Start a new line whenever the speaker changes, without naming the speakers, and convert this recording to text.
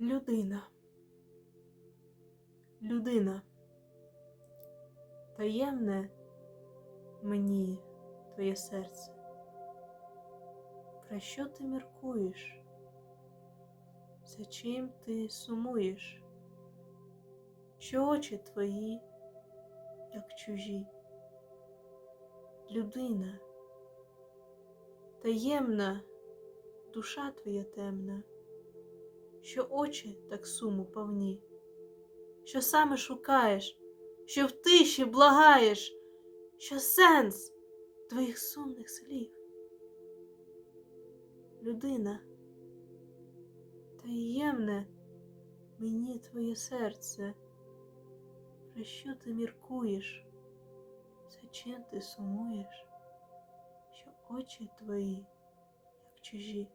Людина. Людина. Таємне мені твоє серце. Про що ти міркуєш? За чим ти сумуєш? Що очі твої, як чужі? Людина, таємна душа твоя темна, що очі так суму повні, що саме шукаєш, що в тиші благаєш, що сенс твоїх сумних слів. Людина, таємне мені твоє серце, про що ти міркуєш, за чим ти сумуєш, що очі твої, як чужі.